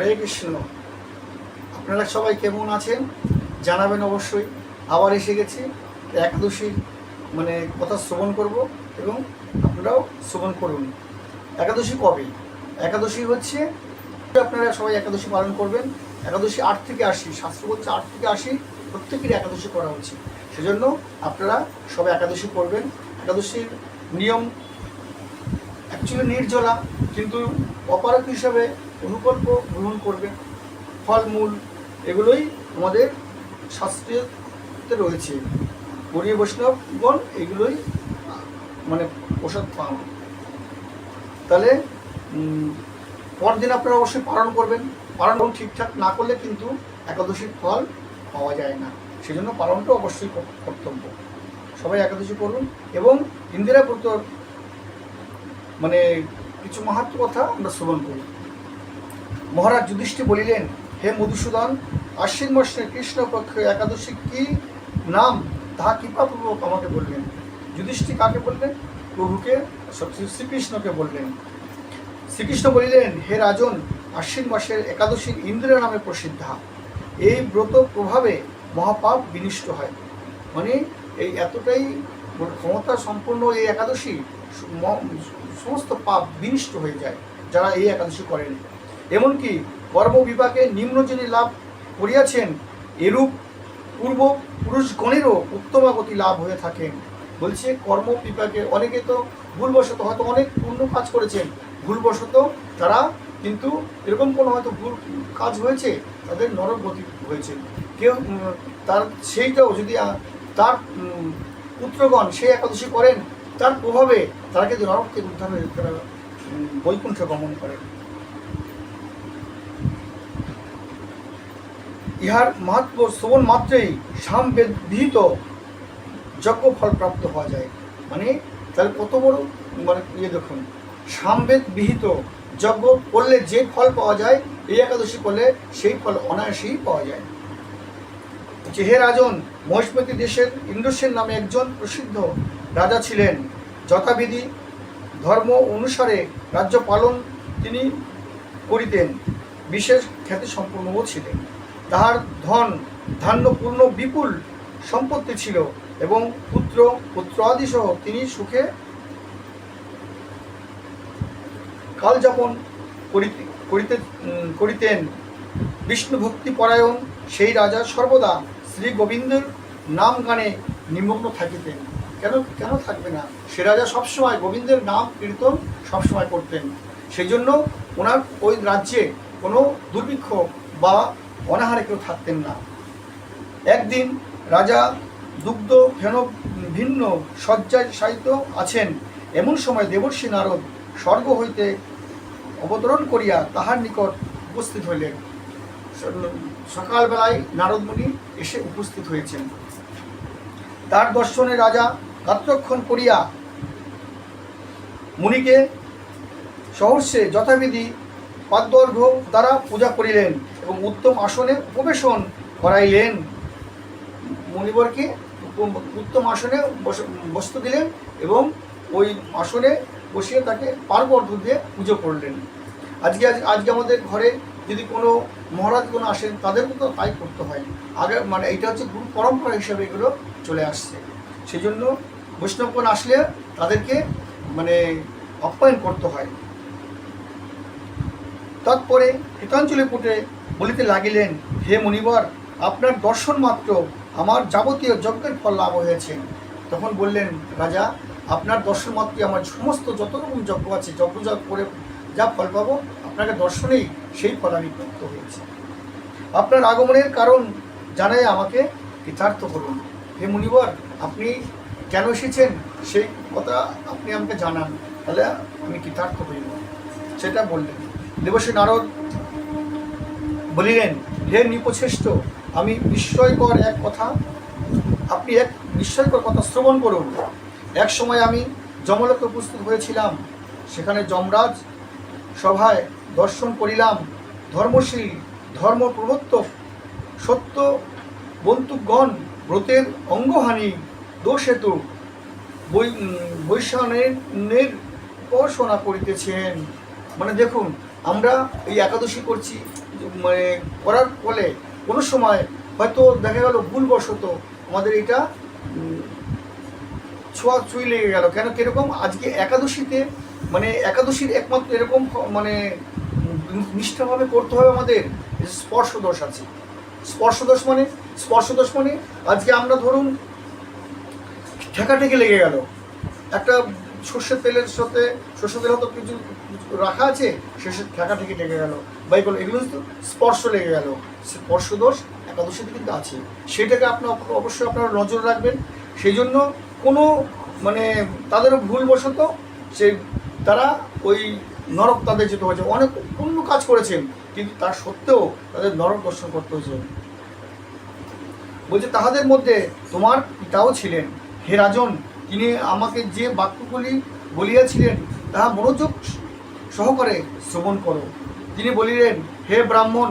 হরে কৃষ্ণ। আপনারা সবাই কেমন আছেন? জানাবেন অবশ্যই। আবার এসে গেছি একাদশীর মানে কথা শ্রবণ করব এবং আপনারাও শ্রবণ করুন। একাদশী কবে? একাদশী হচ্ছে, আপনারা সবাই একাদশী পালন করবেন। একাদশী আট থেকে আশি, শাস্ত্র বলছে আট থেকে আশি, প্রত্যেকেরই একাদশী করা উচিত। সেজন্য আপনারা সবাই একাদশী করবেন। একাদশীর নিয়ম অ্যাকচুয়ালি নির্জলা, কিন্তু অপারক হিসাবে অনুকল্প গ্রহণ করবেন ফলমূল এগুলোই আমাদের শাস্ত্রীয়তে রয়েছে। গরিব বৈষ্ণবগণ এগুলোই মানে প্রসাদ পান। তাহলে পরদিন আপনারা অবশ্যই পালন করবেন। পালন ঠিকঠাক না করলে কিন্তু একাদশীর ফল পাওয়া যায় না। সেজন্য পালনটা অবশ্যই কর্তব্য। সবাই একাদশী করুন এবং ইন্দিরা ব্রতর মানে কিছু মাহাত্ম কথা আমরা শ্রবণ করি। মহারাজ যুধিষ্ঠি বলিলেন, হে মধুসূদন, আশ্বিন মাসে কৃষ্ণ পক্ষে একাদশী কি নাম তাহা কৃপাপূর্বক আমাকে বললেন যুধিষ্ঠি কাকে বললেন? প্রভুকে শ্রীকৃষ্ণকে বললেন। শ্রীকৃষ্ণ বলিলেন, হে রাজন, আশ্বিন মাসের একাদশী ইন্দ্র নামে প্রসিদ্ধা। এই ব্রত প্রভাবে মহাপাপ বিনিষ্ট হয়। মানে এই এতটাই ক্ষমতা সম্পন্ন এই একাদশী সমস্ত পাপ বিনিষ্ট হয়ে যায়, যারা এই একাদশী করেন। এমনকি কর্ম বিভাগে যিনি লাভ করিয়াছেন, এরূপ পূর্ব পুরুষগণেরও উত্তমাগতি লাভ হয়ে থাকেন। বলছে, কর্ম বিভাগে অনেকে তো ভুলবশত হয়তো অনেক পূর্ণ কাজ করেছেন। ভুলবশত তারা কিন্তু এরকম কোনো হয়তো ভুল কাজ হয়েছে, তাদের নরক গতি হয়েছে। কেউ তার, সেইটাও যদি তার পুত্রগণ সেই একাদশী করেন, তার প্রভাবে তারা কিন্তু নরক উদ্ধার হয়ে তারা বৈকুণ্ঠে গমন করেন। ইহার মাহাত্ম শ্রবণ মাত্রেই সাম বিহিত যজ্ঞ ফল প্রাপ্ত হওয়া যায়। মানে তাহলে কত বড়? মানে ইয়ে দেখুন। সামবেদ বিহিত যজ্ঞ করলে যে ফল পাওয়া যায়, এই একাদশী করলে সেই ফল অনায়াসেই পাওয়া যায়। যে হে রাজন মহিষ্মতি দেশের ইন্দ্রসেন নামে একজন প্রসিদ্ধ রাজা ছিলেন। যথাবিধি ধর্ম অনুসারে রাজ্য পালন তিনি করিতেন। বিশেষ খ্যাতি সম্পন্নও ছিলেন। তাহার ধন ধান্য পূর্ণ বিপুল সম্পত্তি ছিল এবং পুত্র পুত্রাদি সহ তিনি সুখে কালযাপন করিতে করিতে করিতেন। বিষ্ণু ভক্তি পরায়ণ সেই রাজা সর্বদা শ্রী গোবিন্দের নাম গানে নিমগ্ন থাকিতেন। কেন কেন থাকবে না? সে রাজা সবসময় গোবিন্দের নাম কীর্তন সবসময় করতেন। সেই জন্য ওনার ওই রাজ্যে কোনো দুর্ভিক্ষ বা অনাহারে কেউ থাকতেন না। একদিন রাজা দুগ্ধ ফেন ভিন্ন শয্যায় শায়িত আছেন। এমন সময় দেবর্ষী নারদ স্বর্গ হইতে অবতরণ করিয়া তাহার নিকট উপস্থিত হইলেন। সকালবেলায় নারদমণি এসে উপস্থিত হয়েছেন। তার দর্শনে রাজা গাত্রক্ষণ করিয়া মুনিকে সহর্ষে যথাবিধি পাদ্যর্ঘ দ্বারা পূজা করিলেন। এবং উত্তম আসনে উপবেশন করাইলেন। মণিবরকে উত্তম আসনে বস- বসতে দিলেন এবং ওই আসনে বসিয়ে তাকে পার্বর্ধ দিয়ে পুজো করলেন। আজকে, আজ- আজকে আমাদের ঘরে যদি কোনো মহারাজ কোনো আসেন তাদেরকে তো তাই করতে হয়। আগে মানে এটা হচ্ছে গুরু পরম্পরা হিসাবে এগুলো চলে আসছে। সেই জন্য বৈষ্ণবগণ আসলে তাদেরকে মানে আপ্যায়ন করতে হয়। তৎপরে কৃতাঞ্জলি পুটে বলিতে লাগিলেন, হে মুনিবর, আপনার দর্শন মাত্র, আমার যাবতীয় যজ্ঞের ফল লাভ হয়েছে। তখন বললেন, রাজা, আপনার দর্শন মাত্রই আমার সমস্ত যত রকম যজ্ঞ আছে যজ্ঞ করে যা ফল পাবো, আপনাকে দর্শনেই সেই ফল আমি প্রাপ্ত হয়েছে। আপনার আগমনের কারণ জানাই আমাকে, কৃতার্থ করুন। হে মুনিবর, আপনি কেন এসেছেন? সেই কথা আপনি আমাকে জানান, তাহলে আমি কৃতার্থ হইব। সেটা বললেন। দেবশ্রী নারদ বলিলেন, হে নিপশ্রেষ্ঠ আমি বিস্ময়কর এক কথা, আপনি এক বিস্ময়কর কথা শ্রবণ করুন। এক সময় আমি যমলোকে উপস্থিত হয়েছিলাম। সেখানে যমরাজ সভায় দর্শন করিলাম। ধর্মশীল ধর্ম প্রবর্তক সত্য বন্তুগণ ব্রতের অঙ্গহানি, দোষ হেতু, বৈ বৈশানের উপাসনা করিতেছেন। মানে দেখুন আমরা এই একাদশী করছি মানে করার ফলে কোনো সময় হয়তো দেখা গেল ভুলবশত আমাদের এটা ছোঁয়া চুই লেগে গেল। কেন, কীরকম? আজকে একাদশীতে মানে একাদশীর একমাত্র এরকম মানে নিষ্ঠাভাবে করতে হবে আমাদের স্পর্শ দোষ আছে। স্পর্শ দোষ মানে? স্পর্শ দোষ মানে আজকে আমরা ধরুন ঠেকাঠেকি লেগে গেল। একটা সর্ষের তেলের সাথে সর্ষের তেল হয়তো কিছু রাখা আছে, শেষে ঠেকাঠেকি লেগে গেল। বা এগুলো এগুলো কিন্তু স্পর্শ লেগে গেল। স্পর্শ দোষ একাদশীতে কিন্তু আছে। সেটাকে আপনার অবশ্যই আপনারা নজর রাখবেন। সেই জন্য কোনো মানে তাদেরও ভুলবশত সেই তারা ওই নরক তাদের যেতে হয়েছে। অনেক পূর্ণ কাজ করেছেন, কিন্তু তার সত্ত্বেও তাদের নরক দর্শন করতে হয়েছে। বলছে, তাহাদের মধ্যে তোমার পিতাও ছিলেন। হে রাজন তিনি আমাকে যে বাক্যগুলি বলিয়াছিলেন, তাহা মনোযোগ সহকারে শ্রবণ করো। তিনি বলিলেন, হে ব্রাহ্মণ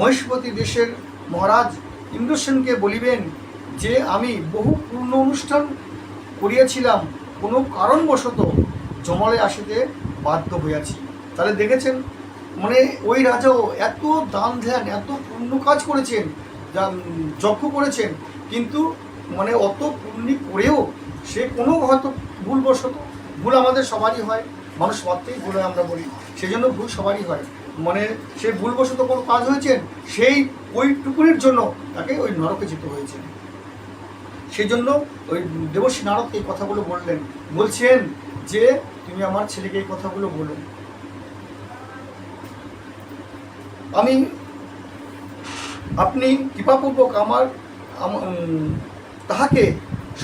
মহিষ্পতি দেশের মহারাজ, ইন্দ্রসেনকে বলিবেন যে, আমি বহু পূর্ণ অনুষ্ঠান করিয়াছিলাম, কোনো কারণবশত জমলে আসিতে বাধ্য হইয়াছি। তাহলে দেখেছেন মানে ওই রাজাও এত দান ধ্যান, এত পূর্ণ কাজ করেছেন, যা যজ্ঞ করেছেন, কিন্তু মানে অত পূর্ণি করেও সে কোনো হয়তো ভুলবশত ভুল আমাদের সবারই হয়, মানুষ মাত্রেই ভুল হয় আমরা বলি সেই জন্য ভুল সবারই হয়। মানে সে ভুলবশত কোনো কাজ হয়েছেন, সেই ওই ওইটুকুনির জন্য তাকে ওই নরকে যেতে হয়েছে। সেই জন্য ওই দেবশ্রী নারদকে এই কথাগুলো বললেন। বলছেন যে, তুমি আমার ছেলেকে এই কথাগুলো বলো। আমি, আপনি কৃপাপূর্বক আমার তাহাকে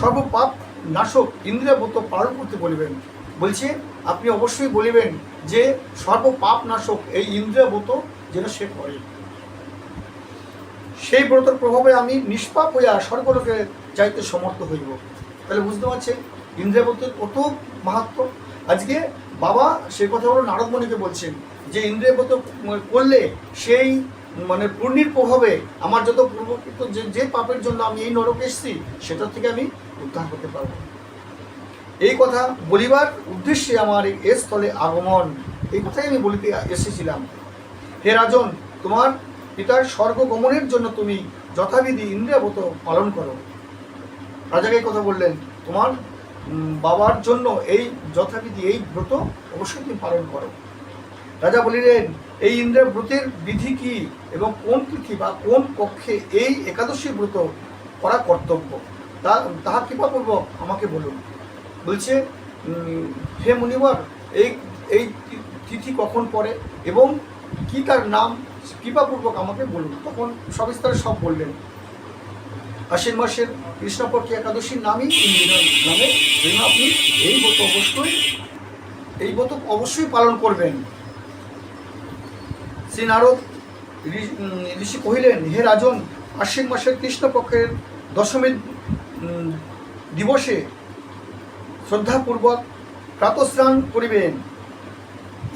সর্বপাপ নাশক ইন্দ্রিয়ব্রত পালন করতে বলিবেন। বলছে, আপনি অবশ্যই বলিবেন যে সর্বপাপ নাশক এই ইন্দ্রিয়ব্রত যেন সে করে। সেই ব্রতর প্রভাবে আমি নিষ্পাপ হইয়া স্বর্গলোকে যাইতে সমর্থ হইব। তাহলে বুঝতে পারছেন ইন্দ্রিয়ব্রতের কত মাহাত্ম। আজকে বাবা সেই কথাগুলো নারদমণিকে বলছেন যে ইন্দ্রিয়ব্রত করলে সেই মানে পূর্ণির প্রভাবে আমার যত পূর্বকৃত যে যে পাপের জন্য আমি এই নরকে এসেছি সেটা থেকে আমি উদ্ধার করতে পারব। এই কথা বলিবার উদ্দেশ্যে আমার এই স্থলে আগমন এই কথাই আমি বলিতে এসেছিলাম। হে রাজন, তোমার পিতার স্বর্গ গমনের জন্য তুমি যথাবিধি ইন্দ্রিয়ব্রত পালন করো। রাজাকে কথা বললেন, তোমার বাবার জন্য এই যথাবিধি, এই ব্রত অবশ্যই তুমি পালন করো। রাজা বলিলেন, এই ইন্দ্রের ব্রতের বিধি কি এবং কোন তিথি বা কোন পক্ষে এই একাদশী ব্রত করা কর্তব্য? তা তাহা কৃপাপূর্বক আমাকে বলুন। বলছে হে মুনিবর এই এই তিথি কখন পড়ে এবং কি তার নাম? কৃপাপূর্বক আমাকে বলুন। তখন সবিস্তারে সব বললেন। আশ্বিন মাসের কৃষ্ণপক্ষী একাদশীর নামই নামে। আপনি এই ব্রত অবশ্যই এই ব্রত অবশ্যই পালন করবেন। শ্রী নারদ ঋষি কহিলেন হে রাজন আশ্বিন মাসের কৃষ্ণপক্ষের দশমী উম, দিবসে শ্রদ্ধাপূর্বক প্রাতস্নান করিবেন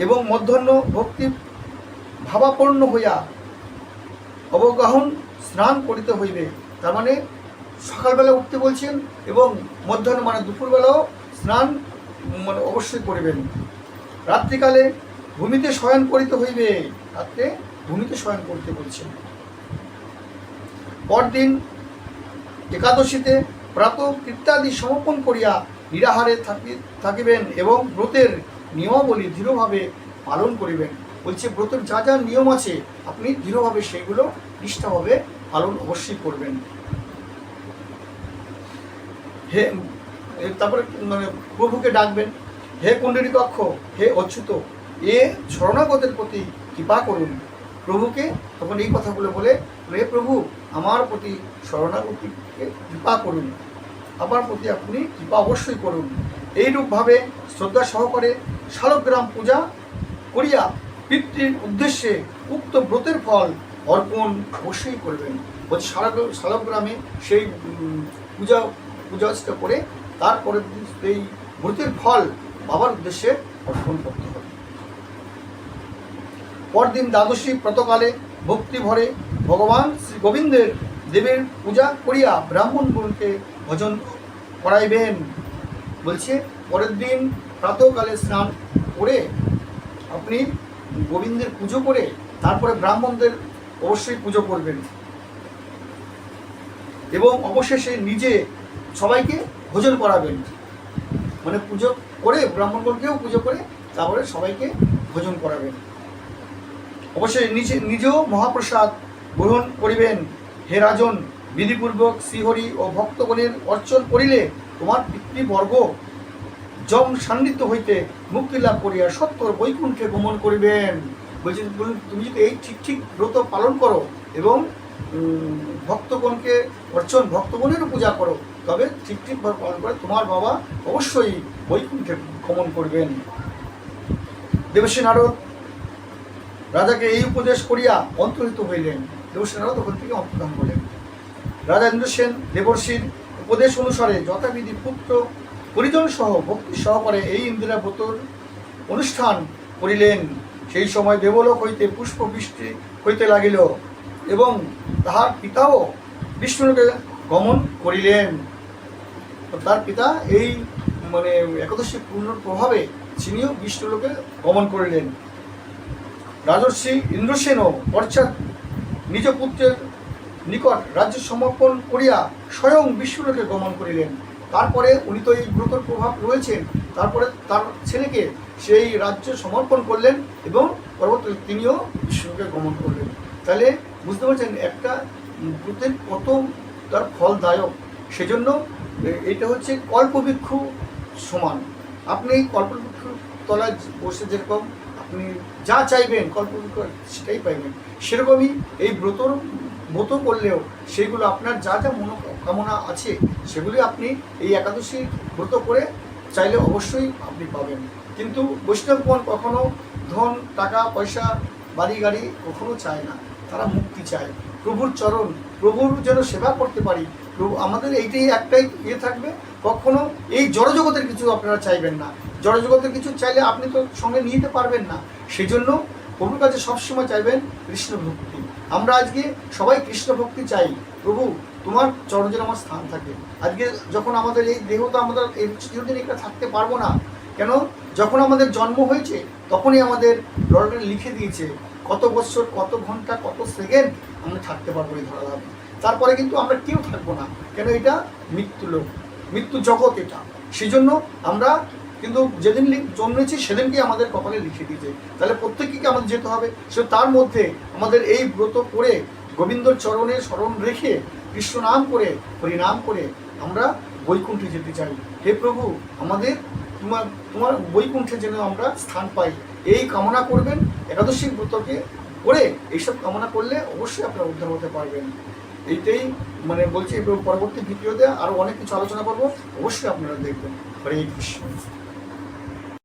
এবং মধ্যাহ্ন ভক্তি ভাবাপন্ন হইয়া অবগাহন স্নান করিতে হইবে। তার মানে সকালবেলা উঠতে বলছেন এবং মধ্যাহ্ন মানে দুপুরবেলাও স্নান মানে অবশ্যই করিবেন। রাত্রিকালে ভূমিতে শয়ন করিতে হইবে। রাত্রে ভূমিতে শয়ন করিতে বলছেন। পরদিন একাদশীতে প্রাত কৃত্যাদি সমর্পণ করিয়া নিরাহারে থাকি থাকিবেন এবং ব্রতের নিয়মাবলী দৃঢ়ভাবে পালন করিবেন। বলছে, ব্রতের যা যা নিয়ম আছে, আপনি দৃঢ়ভাবে সেগুলো নিষ্ঠাভাবে পালন অবশ্যই করবেন। হে তারপরে মানে প্রভুকে ডাকবেন, হে কুণ্ডলী কক্ষ হে অচ্যুত, এ শরণাগতের প্রতি কৃপা করুন। প্রভুকে তখন এই কথাগুলো বলে, হে প্রভু আমার প্রতি শরণাগতিকে কৃপা করুন। আমার প্রতি আপনি কৃপা অবশ্যই করুন। এইরূপভাবে শ্রদ্ধা সহকারে শালগ্রাম পূজা করিয়া পিতৃর উদ্দেশ্যে উক্ত ব্রতের ফল অর্পণ অবশ্যই করবেন। বলছে শালগ্রাম শালগ্রামে সেই পূজা পূজাটা করে তারপরে এই ব্রতের ফল বাবার উদ্দেশ্যে অর্পণ করতে হবে। পরদিন দ্বাদশী প্রতকালে ভক্তি ভরে ভগবান শ্রী গোবিন্দের দেবের পূজা করিয়া ব্রাহ্মণগণকে ভজন করাইবেন। বলছে, পরের দিন প্রাতকালে স্নান করে আপনি গোবিন্দের পুজো করে তারপরে ব্রাহ্মণদের অবশ্যই পুজো করবেন। এবং অবশেষে নিজে সবাইকে ভোজন করাবেন। মানে পুজো করে ব্রাহ্মণগণকেও পুজো করে তারপরে সবাইকে ভোজন করাবেন। অবশ্যই নিজে, নিজেও মহাপ্রসাদ গ্রহণ করিবেন। হে রাজন, বিধিপূর্বক শ্রীহরি ও ভক্তগণের অর্চন করিলে তোমার পিতৃবর্গ জম সান্নিধ্য হইতে মুক্তি লাভ করিয়া সত্তর বৈকুণ্ঠে গমন করিবেন। বলছেন তুমি যদি এই ঠিক ঠিক ব্রত পালন করো এবং ভক্তগণকে অর্চন, ভক্তগণেরও পূজা করো, তবে ঠিক ঠিকভাবে পালন করে তোমার বাবা অবশ্যই বৈকুণ্ঠে গমন করবেন। দেবশ্রী নারদ, রাজাকে এই উপদেশ করিয়া অন্তর্হিত হইলেন। নারদ ওখান থেকে করলেন রাজা ইন্দ্রসেন দেবর্ষীর উপদেশ অনুসারে যথাবিধি পুত্র, পরিজন সহ ভক্তি সহকারে এই ইন্দিরা ব্রতর অনুষ্ঠান করিলেন। সেই সময় দেবলোক হইতে পুষ্প বৃষ্টি হইতে লাগিল এবং তাহার পিতাও বিষ্ণুকে গমন করিলেন। তার পিতা এই মানে একাদশী পূর্ণ প্রভাবে তিনিও বিষ্ণুলোকে গমন করিলেন। রাজর্ষি ইন্দ্রসেনও পশ্চাৎ নিজ পুত্রের নিকট রাজ্য সমর্পণ করিয়া স্বয়ং বিষ্ণুলোকে গমন করিলেন। তারপরে উনি তো এই ব্রতর প্রভাব রয়েছেন, তারপরে তার ছেলেকে সেই রাজ্য সমর্পণ করলেন এবং পরবর্তী তিনিও বিষ্ণুকে গমন করলেন। তাহলে বুঝতে পারছেন, একটা ব্রতের কত তার ফলদায়ক। সেজন্য এটা হচ্ছে কল্পবৃক্ষ সমান। আপনি কল্পবৃক্ষ তলায় বসে যেরকম আপনি যা চাইবেন কল্পবৃক্ষ সেটাই পাইবেন। সেরকমই এই ব্রতর ব্রত করলেও সেইগুলো আপনার যা যা মনোকামনা আছে, সেগুলি আপনি এই একাদশী ব্রত করে চাইলে অবশ্যই আপনি পাবেন। কিন্তু বৈষ্ণবগণ কখনো ধন, টাকা, পয়সা, বাড়ি গাড়ি কখনো চায় না। তারা মুক্তি চায়। প্রভুর চরণ, প্রভুর যেন সেবা করতে পারি প্রভু আমাদের এইটাই একটাই ইয়ে থাকবে। কখনো এই জড়জগতের কিছু আপনারা চাইবেন না। জড়জগতের কিছু চাইলে আপনি তো সঙ্গে নিয়ে যেতে পারবেন না। সেই জন্য প্রভুর কাছে সবসময় চাইবেন কৃষ্ণ ভক্তি। আমরা আজকে সবাই কৃষ্ণ ভক্তি চাই। প্রভু, তোমার চরণের আমার স্থান থাকে। আজকে যখন আমাদের এই দেহ তো আমাদের চিরদিন এখানে থাকতে পারব না। কেন? যখন আমাদের জন্ম হয়েছে, তখনই আমাদের লড়াই লিখে দিয়েছে, কত বছর, কত ঘণ্টা, কত সেকেন্ড আমরা থাকতে পারব এই ধরা। তারপরে কিন্তু আমরা কেউ থাকব না। কেন এটা মৃত্যু লোক, মৃত্যু জগৎ এটা। সেই জন্য আমরা কিন্তু যেদিন জন্মেছি সেদিনকে আমাদের কপালে লিখে দিয়েছে। তাহলে প্রত্যেককে আমাদের যেতে হবে। সে তার মধ্যে আমাদের এই ব্রত করে গোবিন্দর চরণে স্মরণ রেখে কৃষ্ণ নাম করে, হরিনাম করে আমরা বৈকুণ্ঠে যেতে চাই। হে প্রভু, আমাদের তোমার তোমার বৈকুণ্ঠে যেন আমরা স্থান পাই। এই কামনা করবেন একাদশী ব্রতকে করে এইসব কামনা করলে অবশ্যই আপনারা উদ্ধার হতে পারবেন। এইটাই মানে বলছি পরবর্তী ভিডিওতে আরও অনেক কিছু আলোচনা করব। অবশ্যই আপনারা দেখবেন। হরে কৃষ্ণ।